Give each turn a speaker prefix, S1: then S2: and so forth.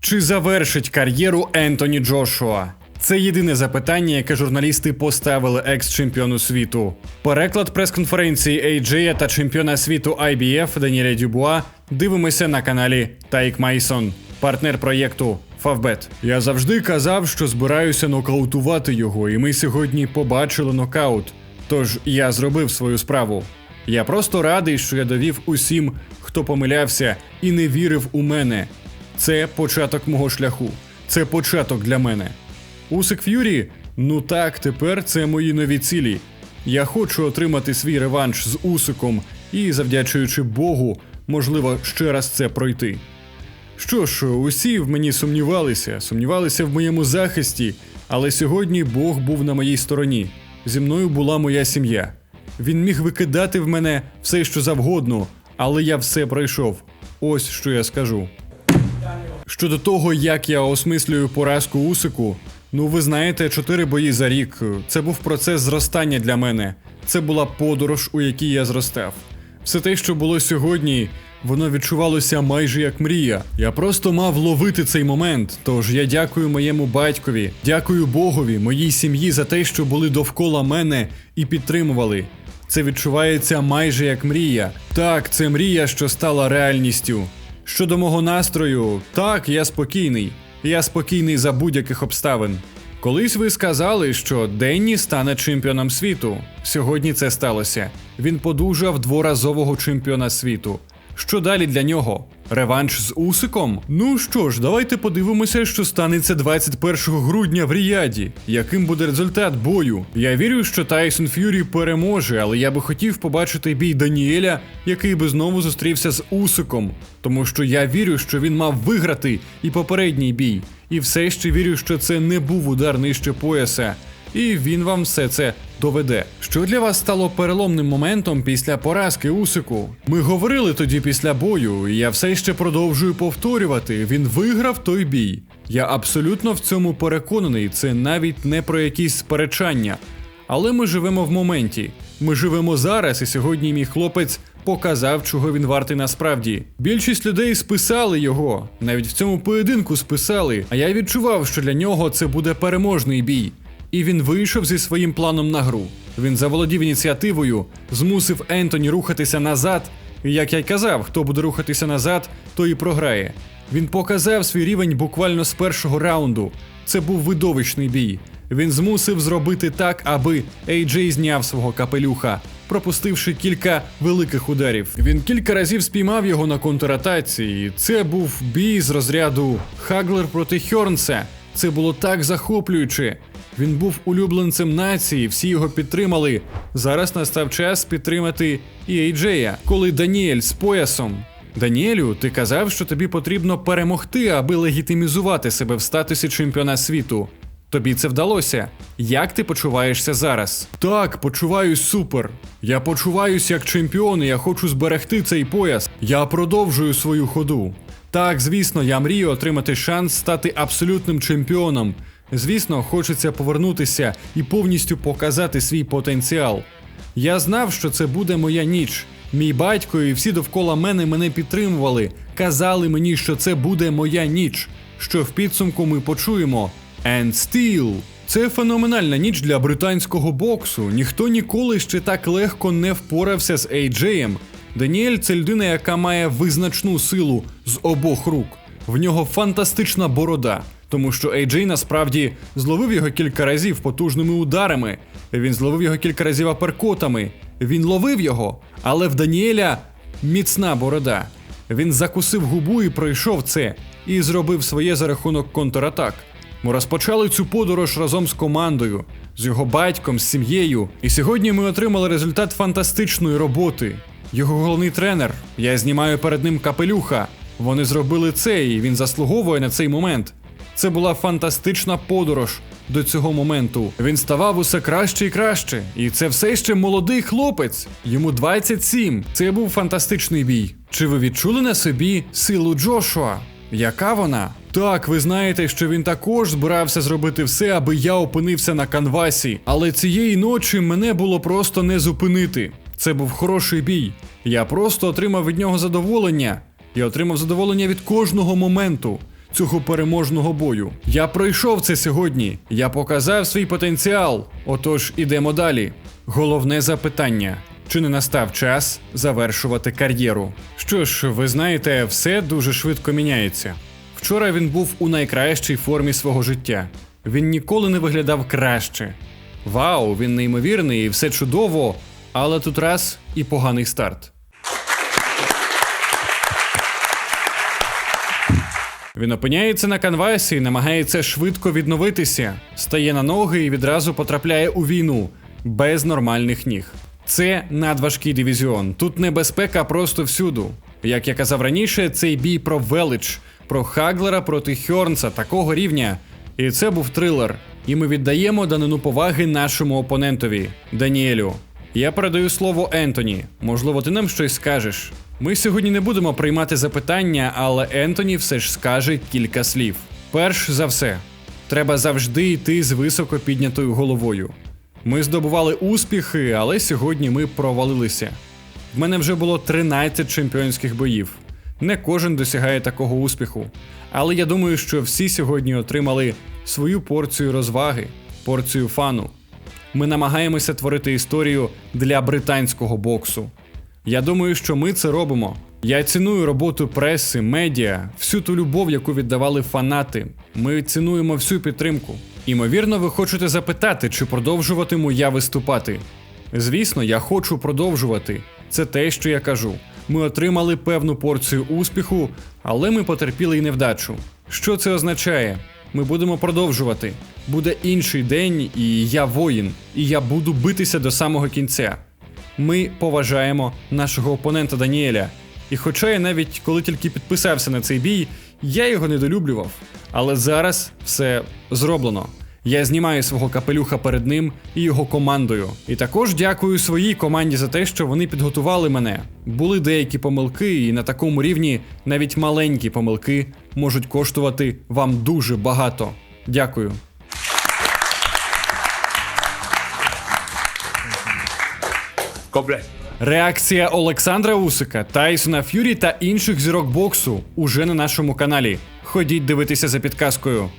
S1: Чи завершить кар'єру Ентоні Джошуа? Це єдине запитання, яке журналісти поставили екс-чемпіону світу. Переклад прес-конференції AJ та чемпіона світу IBF Даніеля Дюбуа дивимося на каналі Тайк Майсон, партнер проєкту Фавбет. Я завжди казав, що збираюся нокаутувати його, і ми сьогодні побачили нокаут. Тож я зробив свою справу. Я просто радий, що я довів усім, хто помилявся і не вірив у мене. Це початок мого шляху. Це початок для мене. Усик Ф'юрі? Ну так, тепер це мої нові цілі. Я хочу отримати свій реванш з Усиком і, завдячуючи Богу, можливо, ще раз це пройти. Що ж, усі в мені сумнівалися, сумнівалися в моєму захисті, але сьогодні Бог був на моїй стороні. Зі мною була моя сім'я. Він міг викидати в мене все, що завгодно, але я все пройшов. Ось що я скажу. Щодо того, як я осмислюю поразку Усику, ну ви знаєте, чотири бої за рік. Це був процес зростання для мене. Це була подорож, у якій я зростав. Все те, що було сьогодні, воно відчувалося майже як мрія. Я просто мав ловити цей момент. Тож я дякую моєму батькові, дякую Богові, моїй сім'ї за те, що були довкола мене і підтримували. Це відчувається майже як мрія. Так, це мрія, що стала реальністю. Щодо мого настрою, так, я спокійний. Я спокійний за будь-яких обставин. Колись ви сказали, що Денні стане чемпіоном світу. Сьогодні це сталося. Він подужав дворазового чемпіона світу. Що далі для нього? Реванш з Усиком? Ну що ж, давайте подивимося, що станеться 21 грудня в Ріяді. Яким буде результат бою? Я вірю, що Тайсон Ф'юрі переможе, але я би хотів побачити бій Даніеля, який би знову зустрівся з Усиком. Тому що я вірю, що він мав виграти і попередній бій. І все ще вірю, що це не був удар нижче пояса. І він вам все це доведе. Що для вас стало переломним моментом після поразки Усику? Ми говорили тоді після бою, і я все ще продовжую повторювати. Він виграв той бій. Я абсолютно в цьому переконаний. Це навіть не про якісь сперечання. Але ми живемо в моменті. Ми живемо зараз, і сьогодні мій хлопець показав, чого він вартий насправді. Більшість людей списали його, навіть в цьому поєдинку списали. А я відчував, що для нього це буде переможний бій. І він вийшов зі своїм планом на гру. Він заволодів ініціативою, змусив Ентоні рухатися назад. І як я й казав, хто буде рухатися назад, той і програє. Він показав свій рівень буквально з першого раунду. Це був видовищний бій. Він змусив зробити так, аби AJ зняв свого капелюха, пропустивши кілька великих ударів. Він кілька разів спіймав його на контратаці. і Це був бій з розряду Хаглер проти Хьорнса. Це було так захоплююче. Він був улюбленцем нації, всі його підтримали. Зараз настав час підтримати і Ейджея, коли Даніель з поясом. Даніелю, ти казав, що тобі потрібно перемогти, аби легітимізувати себе в статусі чемпіона світу. Тобі це вдалося. Як ти почуваєшся зараз? Так, почуваюсь супер. Я почуваюсь як чемпіон, і я хочу зберегти цей пояс. Я продовжую свою ходу. Так, звісно, я мрію отримати шанс стати абсолютним чемпіоном. Звісно, хочеться повернутися і повністю показати свій потенціал. Я знав, що це буде моя ніч. Мій батько і всі довкола мене мене підтримували, казали мені, що це буде моя ніч. Що в підсумку ми почуємо And Steel. Це феноменальна ніч для британського боксу. Ніхто ніколи ще так легко не впорався з AJ-ем. Даніель це людина, яка має визначну силу з обох рук. В нього фантастична борода, тому що AJ насправді зловив його кілька разів потужними ударами. Він зловив його кілька разів аперкотами. Він ловив його, але в Даніеля міцна борода. Він закусив губу і пройшов це, і зробив своє за рахунок контратак. Ми розпочали цю подорож разом з командою, з його батьком, з сім'єю. І сьогодні ми отримали результат фантастичної роботи. Його головний тренер. Я знімаю перед ним капелюха. Вони зробили це, і він заслуговує на цей момент. Це була фантастична подорож до цього моменту. Він ставав усе краще і краще. І це все ще молодий хлопець. Йому 27. Це був фантастичний бій. Чи ви відчули на собі силу Джошуа? Яка вона? Так, ви знаєте, що він також збирався зробити все, аби я опинився на канвасі. Але цієї ночі мене було просто не зупинити. Це був хороший бій. Я просто отримав від нього задоволення. Я отримав задоволення від кожного моменту. Цього переможного бою. Я пройшов це сьогодні. Я показав свій потенціал. Отож, ідемо далі. Головне запитання: чи не настав час завершувати кар'єру? Що ж, ви знаєте, все дуже швидко міняється. Вчора він був у найкращій формі свого життя. Він ніколи не виглядав краще. Вау, він неймовірний і все чудово, але тут раз і поганий старт. Він опиняється на канвасі і намагається швидко відновитися, стає на ноги і відразу потрапляє у війну без нормальних ніг. Це надважкий дивізіон. Тут небезпека просто всюду. Як я казав раніше, цей бій про велич, про Хаглера проти Хьорнса такого рівня. І це був трилер. І ми віддаємо данину поваги нашому опонентові Даніелю. Я передаю слово Ентоні. Можливо, ти нам щось скажеш. Ми сьогодні не будемо приймати запитання, але Ентоні все ж скаже кілька слів. Перш за все, треба завжди йти з високо піднятою головою. Ми здобували успіхи, але сьогодні ми провалилися. В мене вже було 13 чемпіонських боїв. Не кожен досягає такого успіху. Але я думаю, що всі сьогодні отримали свою порцію розваги, порцію фану. Ми намагаємося творити історію для британського боксу. Я думаю, що ми це робимо. Я ціную роботу преси, медіа, всю ту любов, яку віддавали фанати. Ми цінуємо всю підтримку. Імовірно, ви хочете запитати, чи продовжуватиму я виступати. Звісно, я хочу продовжувати. Це те, що я кажу. Ми отримали певну порцію успіху, але ми потерпіли й невдачу. Що це означає? Ми будемо продовжувати. Буде інший день, і я воїн, і я буду битися до самого кінця. Ми поважаємо нашого опонента Даніеля. І хоча я навіть коли тільки підписався на цей бій, я його недолюблював. Але зараз все зроблено. Я знімаю свого капелюха перед ним і його командою. І також дякую своїй команді за те, що вони підготували мене. Були деякі помилки, і на такому рівні навіть маленькі помилки можуть коштувати вам дуже багато. Дякую.
S2: Bless.
S1: Реакція Олександра Усика, Тайсона Ф'юрі та інших зірок боксу уже на нашому каналі. Ходіть дивитися за підказкою.